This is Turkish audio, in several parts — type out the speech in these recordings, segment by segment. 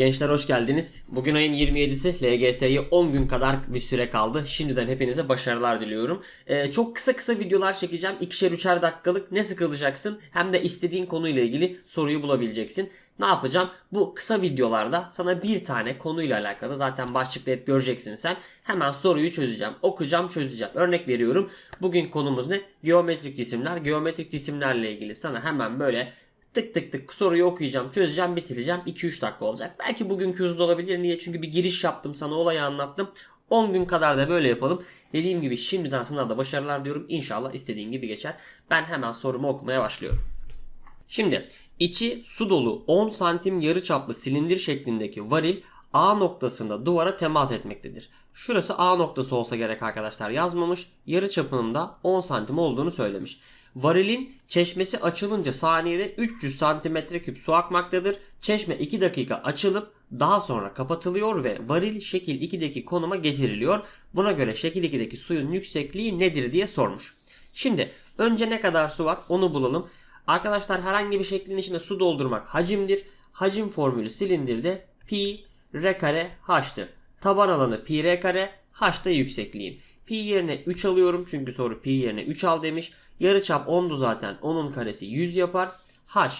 Gençler hoş geldiniz. Bugün ayın 27'si LGS'ye 10 gün kadar bir süre kaldı. Şimdiden hepinize başarılar diliyorum. Ee, çok kısa kısa videolar çekeceğim. İkişer üçer dakikalık ne sıkılacaksın hem de istediğin konuyla ilgili soruyu bulabileceksin. Ne yapacağım? Bu kısa videolarda sana bir tane konuyla alakalı zaten başlıkta hep göreceksin sen. Hemen soruyu çözeceğim. Okuyacağım çözeceğim. Örnek veriyorum. Bugün konumuz ne? Geometrik cisimler. Geometrik cisimlerle ilgili sana hemen böyle tık tık tık soruyu okuyacağım, çözeceğim, bitireceğim. 2-3 dakika olacak. Belki bugünkü hızlı olabilir. Niye? Çünkü bir giriş yaptım sana olayı anlattım. 10 gün kadar da böyle yapalım. Dediğim gibi şimdiden sınavda başarılar diyorum. İnşallah istediğin gibi geçer. Ben hemen sorumu okumaya başlıyorum. Şimdi içi su dolu 10 santim yarıçaplı silindir şeklindeki varil A noktasında duvara temas etmektedir. Şurası A noktası olsa gerek arkadaşlar yazmamış. Yarıçapının da 10 santim olduğunu söylemiş. Varilin çeşmesi açılınca saniyede 300 santimetre küp su akmaktadır. Çeşme 2 dakika açılıp daha sonra kapatılıyor ve varil şekil 2'deki konuma getiriliyor. Buna göre şekil 2'deki suyun yüksekliği nedir diye sormuş. Şimdi önce ne kadar su var onu bulalım. Arkadaşlar herhangi bir şeklin içine su doldurmak hacimdir. Hacim formülü silindirde pi r kare h'tır. Taban alanı pi r kare h da yüksekliğim. Pi yerine 3 alıyorum çünkü soru pi yerine 3 al demiş. Yarıçap 10'du zaten. 10'un karesi 100 yapar. H.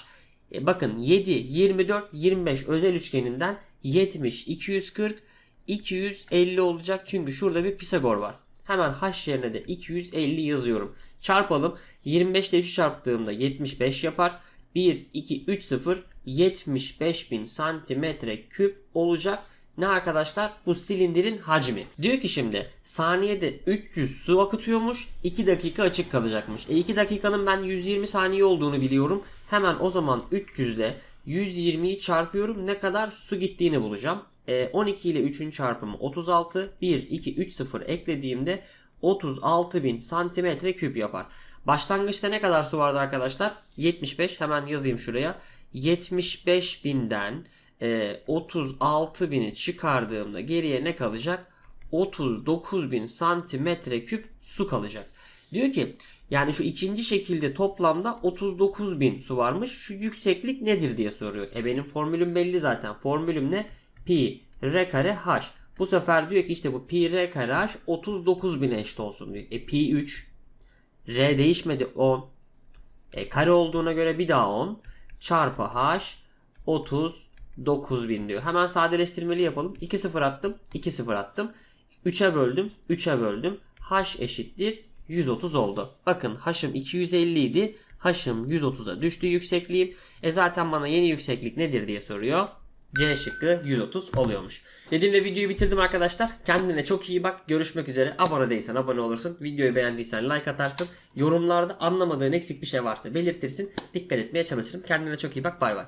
E bakın 7, 24, 25 özel üçgeninden 70, 240, 250 olacak. Çünkü şurada bir Pisagor var. Hemen H yerine de 250 yazıyorum. Çarpalım. 25 ile 3 çarptığımda 75 yapar. 1, 2, 3, 0 75 bin santimetre küp olacak. Ne arkadaşlar? Bu silindirin hacmi. Diyor ki şimdi saniyede 300 su akıtıyormuş. 2 dakika açık kalacakmış. E 2 dakikanın ben 120 saniye olduğunu biliyorum. Hemen o zaman 300 ile 120'yi çarpıyorum. Ne kadar su gittiğini bulacağım. E 12 ile 3'ün çarpımı 36. 1, 2, 3, 0 eklediğimde 36 bin santimetre küp yapar. Başlangıçta ne kadar su vardı arkadaşlar? 75 hemen yazayım şuraya. 75 binden e, 36 bini çıkardığımda geriye ne kalacak? 39 bin santimetre küp su kalacak. Diyor ki yani şu ikinci şekilde toplamda 39 bin su varmış. Şu yükseklik nedir diye soruyor. E benim formülüm belli zaten. Formülüm ne? Pi r kare h. Bu sefer diyor ki işte bu pi r kare h 39 bin eşit olsun diyor. E pi 3 r değişmedi 10. E kare olduğuna göre bir daha 10 çarpı h 39 bin diyor. Hemen sadeleştirmeli yapalım. 2 sıfır attım. 2 sıfır attım. 3'e böldüm. 3'e böldüm. h eşittir 130 oldu. Bakın h'ım 250 idi. H'ım 130'a düştü yüksekliğim. E zaten bana yeni yükseklik nedir diye soruyor. C şıkkı 130 oluyormuş. Dediğim ve videoyu bitirdim arkadaşlar. Kendine çok iyi bak. Görüşmek üzere. Abone değilsen abone olursun. Videoyu beğendiysen like atarsın. Yorumlarda anlamadığın eksik bir şey varsa belirtirsin. Dikkat etmeye çalışırım. Kendine çok iyi bak. Bay bay.